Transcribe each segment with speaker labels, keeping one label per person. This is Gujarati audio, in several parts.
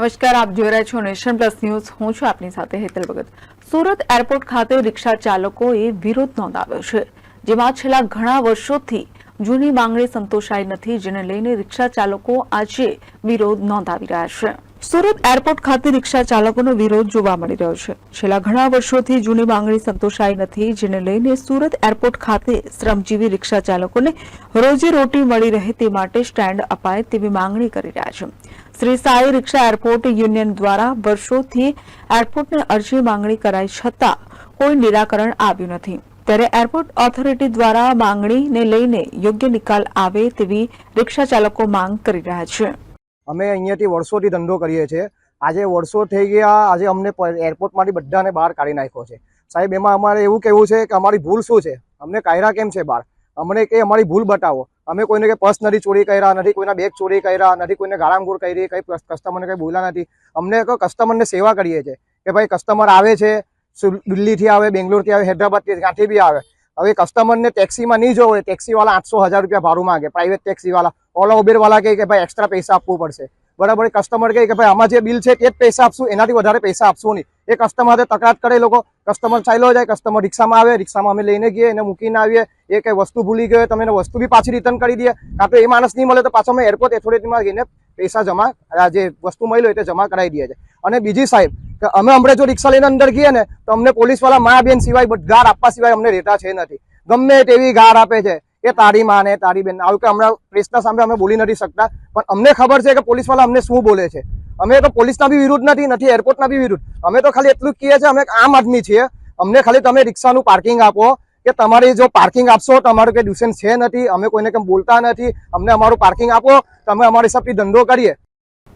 Speaker 1: નમસ્કાર, આપ જોઈ રહ્યા છો નેશન પ્લસ ન્યૂઝ. હું છું આપની સાથે હેતલ ભગત. સુરત એરપોર્ટ ખાતે રિક્ષા ચાલકોએ વિરોધ નોંધાવ્યો છે, જેમાં છેલ્લા ઘણા વર્ષોથી જૂની માંગણી સંતોષાઈ નથી, જેને લઈને રિક્ષા ચાલકો આજે વિરોધ નોંધાવી રહ્યા છે. સુરત એરપોર્ટ ખાતે રિક્ષા ચાલકોનો વિરોધ જોવા મળી રહ્યો છે. છેલ્લા ઘણા વર્ષોથી જૂની માંગણી સંતોષાઈ નથી, જેને લઈને સુરત એરપોર્ટ ખાતે શ્રમજીવી રિક્ષા ચાલકોને રોજી રોટી મળી રહે તે માટે સ્ટેન્ડ અપાય તેવી માંગણી કરી રહ્યા છે. Shri Sai rickshaw airport union દ્વારા વર્ષોથી એરપોર્ટને અરજી માંગણી કરાઈ છતાં કોઈ નિરાકરણ આવ્યું નથી. ત્યારે એરપોર્ટ ઓથોરિટી દ્વારા માંગણીને લઈને યોગ્ય નિકાલ આવે તેવી રિક્ષા ચાલકો માંગ કરી રહ્યા છે.
Speaker 2: અમે અહીંયાથી વર્ષોથી ધંધો કરીએ છીએ. આજે વર્ષો થઈ ગયા, આજે અમને એરપોર્ટમાંથી બધાને બહાર કાઢી નાખ્યો છે. સાહેબ, એમાં અમારે એવું કહેવું છે કે અમારી ભૂલ શું છે? અમને કાયરા કેમ છે બહાર? અમને કે અમારી ભૂલ બતાવો. અમે કોઈને કે પર્સ નથી ચોરી કર્યા, નથી કોઈના બેગ ચોરી કર્યા, નથી કોઈને ગાળામગોળ કરી, કંઈ કસ્ટમરને કંઈ બોલ્યા નથી. અમને કસ્ટમરને સેવા કરીએ છીએ કે ભાઈ કસ્ટમર આવે છે દિલ્હીથી આવે, બેંગ્લોરથી આવે, હૈદરાબાદથી ક્યાંથી બી આવે. હવે કસ્ટમરને ટેક્સીમાં નહીં જવું ટેક્સીવાળા આઠસો હજાર રૂપિયા ભાડું માગે પ્રાઇવેટ ટેક્સીવાળા ઓલા ઉબેરવાળા કહે કે ભાઈ એક્સ્ટ્રા પૈસા આપવું પડશે. બરાબર કસ્ટમર કહે કે ભાઈ, આમાં જે બિલ છે એ જ પૈસા આપશું, એનાથી વધારે પૈસા આપશું નહીં. એ કસ્ટમરે તકરાર કરે લોકો. કસ્ટમર ચાલ્યો જાય કસ્ટમર રિક્ષામાં આવે, રિક્ષામાં અમે લઈને ગઈએ એને મૂકીને આવીએ. એ કંઈ વસ્તુ ભૂલી ગયો હોય તો એને વસ્તુ બી પાછી રિટર્ન કરી દઈએ. કાં તો એ માણસ નહીં મળે તો પાછો અમે એરપોર્ટ એથોરિટીમાં જઈને પૈસા જમા જે વસ્તુ મળી હોય તે જમા કરાવી દઈએ છે. અને બીજી સાહેબ, કે અમે હમણાં જો રિક્ષા લઈને અંદર ગઈએ ને, તો અમને પોલીસવાળા મા બેન સિવાય ગાર આપવા સિવાય અમને રહેતા છે નથી. ગમે તેવી ગાર આપે છે. કે તારી માં ને તારી બેન આવું કે હમણાં પ્રેસના સામે અમે બોલી નથી શકતા પણ અમને ખબર છે કે પોલીસવાળા અમને શું બોલે છે. અમે તો પોલીસના બી વિરુદ્ધ નથી નથી એરપોર્ટના બી વિરુદ્ધ. અમે તો ખાલી એટલું કહીએ છીએ અમે આમ આદમી છીએ. અમને ખાલી તમે રિક્ષાનું પાર્કિંગ આપો કે તમારી જો પાર્કિંગ આપશો તમારું અમારું કંઈ ડ્યુસન્સ છે નથી અમે કોઈને કંઈ બોલતા નથી અમને અમારું પાર્કિંગ આપો તમે અમારી હિસાબથી ધંધો કરીએ.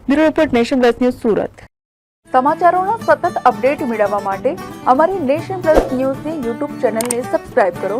Speaker 1: Bureau report nation plus news Surat. સમાચારોનો સતત અપડેટ મેળવવા માટે અમારી નેશન પ્લસ ન્યૂઝની યુટ્યુબ ચેનલને સબસ્ક્રાઇબ કરો.